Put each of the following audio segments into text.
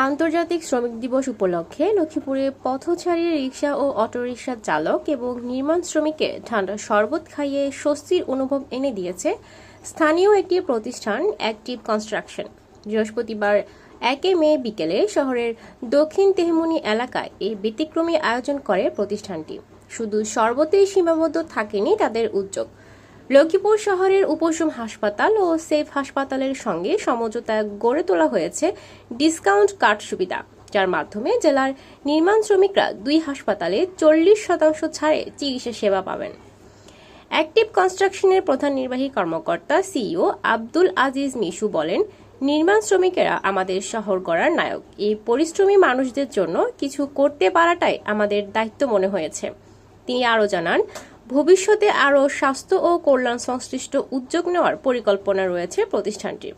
আন্তর্জাতিক শ্রমিক দিবস উপলক্ষে লক্ষ্মীপুরে পথচারী রিক্সা ও অটোরিকশা চালক এবং নির্মাণ শ্রমিককে ঠান্ডা শরবত খাইয়ে স্বস্তির অনুভব এনে দিয়েছে স্থানীয় একটি প্রতিষ্ঠান অ্যাক্টিভ কনস্ট্রাকশন বৃহস্পতিবার একে মে বিকেলে শহরের দক্ষিণ তেহমনি এলাকায় এই ব্যতিক্রমী আয়োজন করে প্রতিষ্ঠানটি। শুধু শরবতেই সীমাবদ্ধ থাকেনি তাদের উদ্যোগ। লক্ষ্মীপুর শহরের উপশম হাসপাতাল ও সেফ হাসপাতালের সঙ্গে সমঝোতা গড়ে তোলা হয়েছে ডিসকাউন্ট কার্ড সুবিধা, যার মাধ্যমে জেলার নির্মাণ শ্রমিকরা দুই হাসপাতালে চল্লিশ শতাংশ ছাড়ে চিকিৎসা সেবা পাবেন। অ্যাক্টিভ কনস্ট্রাকশনের প্রধান নির্বাহী কর্মকর্তা সিইও আব্দুল আজিজ মিশু বলেন, নির্মাণ শ্রমিকেরা আমাদের শহর গড়ার নায়ক। এই পরিশ্রমী মানুষদের জন্য কিছু করতে পারাটাই আমাদের দায়িত্ব মনে হয়েছে। তিনি আরও জানান ভবিষ্যতে আরও স্বাস্থ্য ও কল্যাণ সংশ্লিষ্ট উদ্যোগ নেওয়ার পরিকল্পনা রয়েছে প্রতিষ্ঠানটির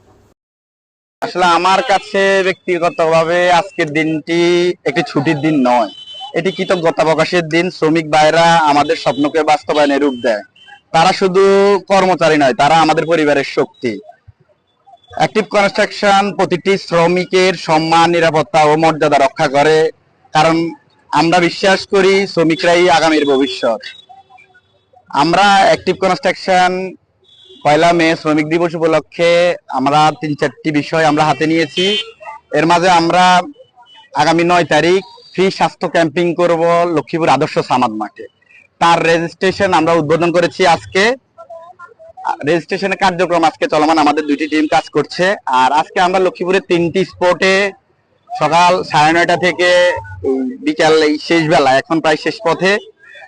আসলে আমার কাছে ব্যক্তিগতভাবে আজকের দিনটি একটি ছুটির দিন নয়। এটি কৃতজ্ঞতা প্রকাশের দিন। শ্রমিক ভাইরা আমাদের স্বপ্নকে বাস্তবায়নে রূপ দেয়। তারা শুধু কর্মচারী নয়, তারা আমাদের পরিবারের শক্তি। অ্যাক্টিভ কনস্ট্রাকশন প্রতিটি শ্রমিকের সম্মান, নিরাপত্তা ও মর্যাদা রক্ষা করে। কারণ আমরা বিশ্বাস করি, শ্রমিকরাই আগামীর ভবিষ্যৎ। আমরা অ্যাক্টিভ কনস্ট্রাকশন পয়লা মে শ্রমিক দিবস উপলক্ষে আমরা তিন চারটি বিষয় আমরা হাতে নিয়েছি। এর মাঝে আমরা আগামী নয় তারিখ ফ্রি স্বাস্থ্য ক্যাম্পিং করব লক্ষ্মীপুর আদর্শ সামাদ মাঠে। তার রেজিস্ট্রেশন আমরা উদ্বোধন করেছি আজকে। রেজিস্ট্রেশনের কার্যক্রম আজকে চলমান, আমাদের দুইটি টিম কাজ করছে। আর আজকে আমরা লক্ষ্মীপুরের তিনটি স্পটে সকাল সাড়ে নয়টা থেকে বিকাল শেষ বেলা এখন প্রায় শেষ পথে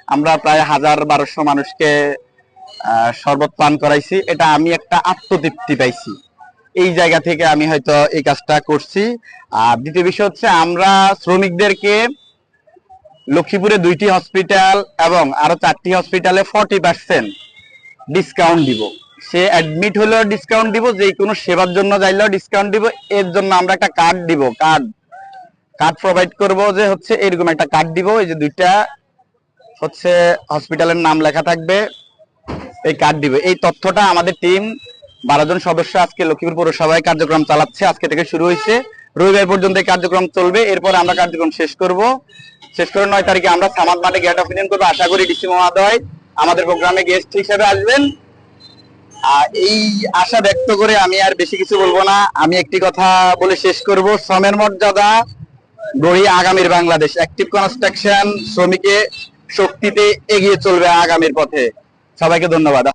আমরা প্রায় হাজার বারোশো মানুষকে শরবত পান করাইছি। এটা আমি একটা আত্মতৃপ্তি পাইছি। এই জায়গা থেকে আমি হয়তো এই কাজটা করছি। আর দ্বিতীয় বিষয় হচ্ছে আমরা শ্রমিকদেরকে লক্ষ্মীপুরে দুইটি হসপিটাল এবং আরও চারটি হসপিটালে ফর্টি পার্সেন্ট ডিসকাউন্ট দিব। সে অ্যাডমিট হলেও ডিসকাউন্ট দিব, যে কোনো সেবার জন্য যাইলেও ডিসকাউন্ট দিব। এর জন্য আমরা একটা কার্ড দিব। কার্ড কার্ড প্রোভাইড করব যে হচ্ছে এরকম একটা কার্ড দিব। এই যে দুইটা হচ্ছে হসপিটালের নাম লেখা থাকবে, এই কার্ড দিবে। এই তথ্যটা আমাদের টিম বারো জন সদস্য আজকে লক্ষ্মীপুর পৌরসভায় কার্যক্রম চালাচ্ছে। আজকে থেকে শুরু হয়েছে। রবিবার পর্যন্ত কার্যক্রম চলবে। এরপরে আমরা কার্যক্রম শেষ করব। শেষ করে নয় তারিখে আমরা সামাদ মাঠে গেট অফিনিয়ন করব। আশা করি ডিসি মহোদয় আমাদের প্রোগ্রামে গেস্ট হিসেবে আসবেন। আর এই আশা ব্যক্ত করে আমি আর বেশি কিছু বলব না। আমি একটি কথা বলে শেষ করব। শ্রমের মর্যাদা গড়ি আগামীর বাংলাদেশ। অ্যাক্টিভ কনস্ট্রাকশন শ্রমিকে শক্তিতে এগিয়ে চলবে আগামীর পথে। সবাইকে ধন্যবাদ।